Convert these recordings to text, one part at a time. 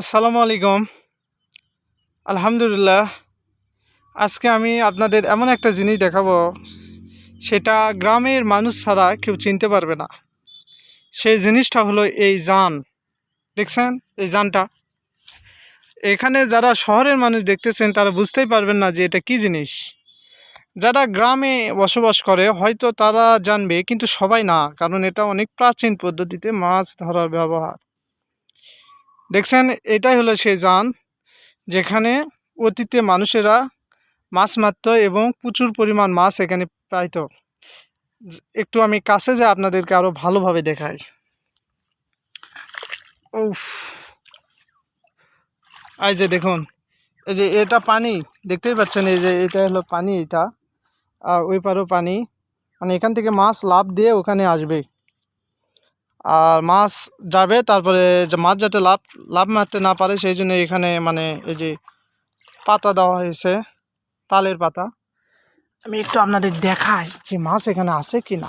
আসসালামু আলাইকুম। আলহামদুলিল্লাহ, আজকে আমি আপনাদের এমন একটা জিনিস দেখাবো, সেটা গ্রামের মানুষ ছাড়া কেউ চিনতে পারবে না। সেই জিনিসটা হলো এই যান। দেখছেন? এই যানটা। এখানে যারা শহরের মানুষ দেখতেছেন, তারা বুঝতেই পারবেন না যে এটা কি জিনিস। যারা গ্রামে বসবাস করে, হয়তো তারা জানবে, কিন্তু সবাই না, কারণ এটা অনেক প্রাচীন পদ্ধতিতে মাছ ধরার ব্যবহার। দেখছেন, এটাই হলো সেই যান যেখানে অতীতে মানুষেরা মাছ মারত এবং প্রচুর পরিমাণ মাছ এখানে পাইত। একটু আমি কাছে যে আপনাদেরকে আরও ভালোভাবে দেখাই। উফ। এই যে দেখুন, এই যে এটা পানি, দেখতেই পাচ্ছেন এই যে এটা হলো পানি এটা। আর ওই পারও পানি। মানে এখান থেকে মাছ লাভ দিয়ে ওখানে আসবে। আর মাছ যাবে, তারপরে যে মাছ যাতে লাভ লাভ মারতে না পারে, সেই জন্য এখানে মানে এই যে পাতা দেওয়া হয়েছে, তালের পাতা। আমি একটু আপনাদের দেখাই যে মাছ এখানে আছে কি না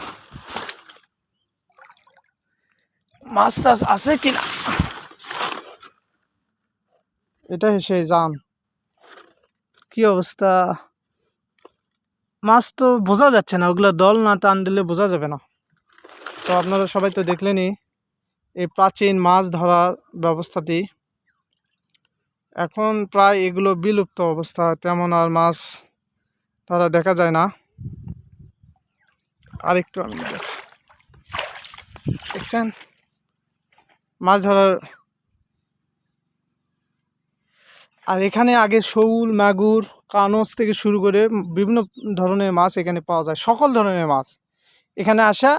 মাছ টাছ আছে কি না এটা সেই যান কি অবস্থা? মাছ তো বোঝা যাচ্ছে না, ওগুলো দল না টান দিলে বোঝা যাবে না। তো আপনারা সবাই তো দেখলেনই, এই প্রাচীন মাছ ধরার ব্যবস্থাটি। এখন প্রায় এগুলো বিলুপ্ত অবস্থা, তেমন আর মাছ ধরা দেখা যায় না। আরেকটু আমি দেখছেন? মাছ ধরার আর এখানে আগে শৌল, মাগুর, কানস থেকে শুরু করে বিভিন্ন ধরনের মাছ এখানে পাওয়া যায়, সকল ধরনের মাছ। এখানে আসা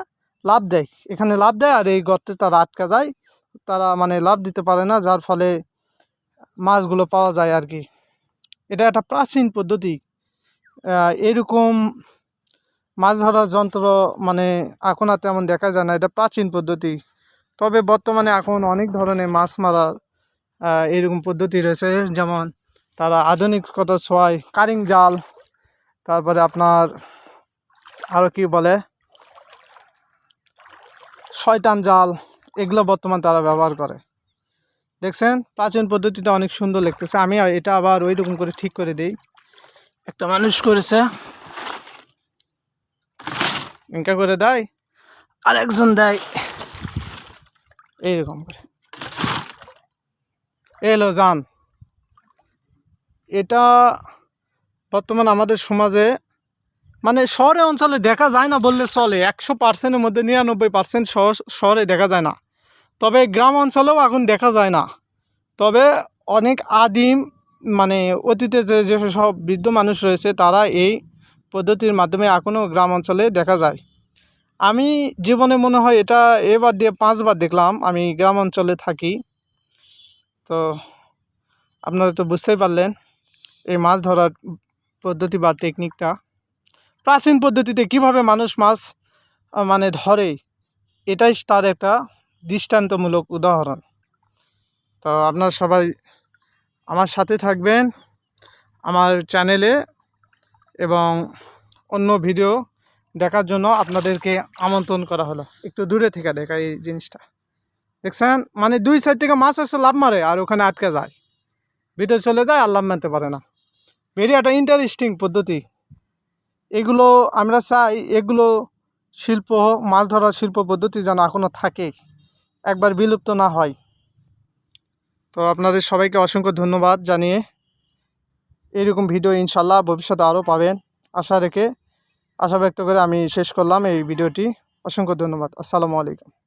লাভ দেয়। এখানে লাভ দেয় আর এই গর্তে তারা আটকা যায়। তারা মানে লাভ দিতে পারে না, যার ফলে মাছগুলো পাওয়া যায় আর কি। এটা একটা প্রাচীন পদ্ধতি। এরকম মাছ ধরার যন্ত্র মানে এখন আর তেমন দেখা যায় না, এটা প্রাচীন পদ্ধতি। তবে বর্তমানে এখন অনেক ধরনের মাছ মারার এরকম পদ্ধতি রয়েছে। যেমন তারা আধুনিকতা ছোঁয়ায় কারিং জাল, তারপরে আপনার আরও কি বলে? শয়তান জাল, এগুলো বর্তমান তারা ব্যবহার করে। দেখছেন? প্রাচীন পদ্ধতিটা অনেক সুন্দর লাগতেছে আমি এটা আবার ওই রকম করে ঠিক করে দিই। একটা মানুষ করেছে। ইনকা করে দেয় আর একজন দেয়। এইরকম করে। এলো, যান। এটা বর্তমান আমাদের সমাজে মানে শহরে অঞ্চলে দেখা যায় না বললে চলে। একশো পার্সেন্টের মধ্যে নিরানব্বই পার্সেন্ট শহরে দেখা যায় না। তবে গ্রাম অঞ্চলেও এখন দেখা যায় না। তবে অনেক আদিম মানে অতীতে যে যেসব সব বৃদ্ধ মানুষ রয়েছে, তারা এই পদ্ধতির মাধ্যমে এখনও গ্রাম অঞ্চলে দেখা যায়। আমি জীবনে মনে হয় এটা এবার দিয়ে পাঁচবার দেখলাম। আমি গ্রাম অঞ্চলে থাকি। তো আপনারা তো বুঝতেই পারলেন, এই মাছ ধরার পদ্ধতি বা টেকনিকটা প্রাচীন পদ্ধতিতে কীভাবে মানুষ মাছ মানে ধরে, এটাই তার একটা দৃষ্টান্তমূলক উদাহরণ। তো আপনারা সবাই আমার সাথে থাকবেন, আমার চ্যানেলে এবং অন্য ভিডিও দেখার জন্য আপনাদেরকে আমন্ত্রণ করা হলো। একটু দূরে থেকে দেখা এই জিনিসটা। দেখছেন? মানে দুই সাইড থেকে মাছ এসে লাভ মারে আর ওখানে আটকে যায়। ভিতরে চলে যায় আর লাভ মারতে পারে না। ভেরি একটা ইন্টারেস্টিং পদ্ধতি। এগুলো আমরা চাই, এগুলো শিল্প, মাছ ধরার শিল্প পদ্ধতি যেন এখনও থাকে, একবার বিলুপ্ত না হয়। তো আপনাদের সবাইকে অসংখ্য ধন্যবাদ জানিয়ে এইরকম ভিডিও ইনশাল্লাহ ভবিষ্যতে আরও পাবেন। আশা রেখে, আশা ব্যক্ত করে আমি শেষ করলাম এই ভিডিওটি। অসংখ্য ধন্যবাদ। আসসালামু আলাইকুম।